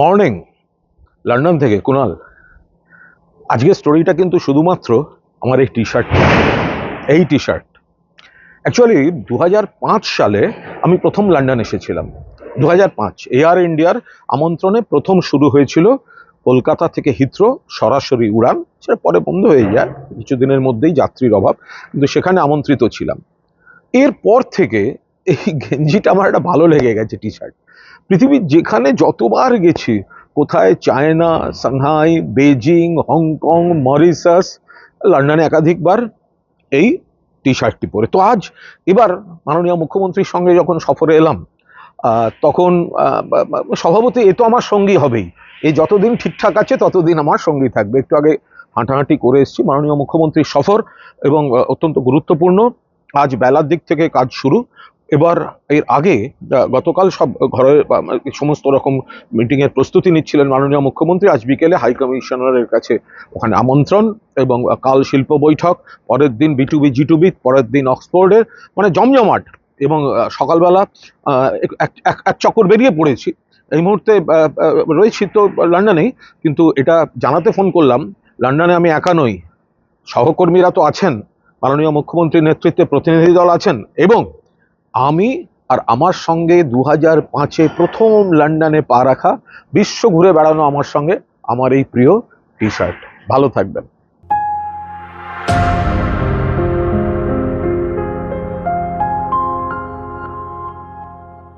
Morning, London থেকে, কুনাল। আজকের স্টোরিটা কিন্তু শুধুমাত্র আমার এই টি শার্ট এই টি শার্ট অ্যাকচুয়ালি দু হাজার পাঁচ সালে আমি প্রথম লন্ডন এসেছিলাম। দু এয়ার ইন্ডিয়ার আমন্ত্রণে প্রথম শুরু হয়েছিল কলকাতা থেকে হিথ্রো সরাসরি উড়ান, সেটা পরে বন্ধ হয়ে যায়, কিছুদিনের মধ্যেই যাত্রীর অভাব, কিন্তু সেখানে আমন্ত্রিত ছিলাম। এরপর থেকে এই গেঞ্জিটা আমার একটা ভালো লেগে গেছে টি শার্ট পৃথিবীর যেখানে যতবার গেছি, কোথায় China, Shanghai Beijing Hong Kong Mauritius লন্ডনে একাধিকবার এই টি শার্টটি পরে। তো আজ এবার মাননীয় মুখ্যমন্ত্রীর সঙ্গে যখন সফরে এলাম তখন স্বভাবতই এ তো আমার সঙ্গী হবেই। এ যতদিন ঠিকঠাক আছে, ততদিন আমার সঙ্গী থাকবে। একটু আগে হাঁটাহাঁটি করে এসেছি মাননীয় মুখ্যমন্ত্রীর সফর এবং অত্যন্ত গুরুত্বপূর্ণ। আজ বেলার দিক থেকে কাজ শুরু। এবার এর আগে গতকাল সব ঘরের সমস্ত রকম মিটিং এর প্রস্তুতি নিচ্ছিলেন মাননীয় মুখ্যমন্ত্রী। আজ বিকেলে হাই কমিশনারের কাছে ওখানে আমন্ত্রণ এবং কাল শিল্প বৈঠক, পরের দিন B to B G to B পরের দিন অক্সফোর্ডের মানে জমজমাট এবং সকালবেলা এক- চক্কর বেরিয়ে পড়েছি। এই মুহূর্তে রয়েছি তো লন্ডনেই কিন্তু এটা জানাতে ফোন করলাম লন্ডনে আমি একা নই। সহকর্মীরা তো আছেন, মাননীয় মুখ্যমন্ত্রীর নেতৃত্বে প্রতিনিধি দল আছেন এবং আমি আর আমার সঙ্গে দু হাজার পাঁচে প্রথম লন্ডনে পা রাখা, বিশ্ব ঘুরে বেড়ানো আমার সঙ্গে, আমার এই প্রিয় টি শার্ট ভালো থাকবেন।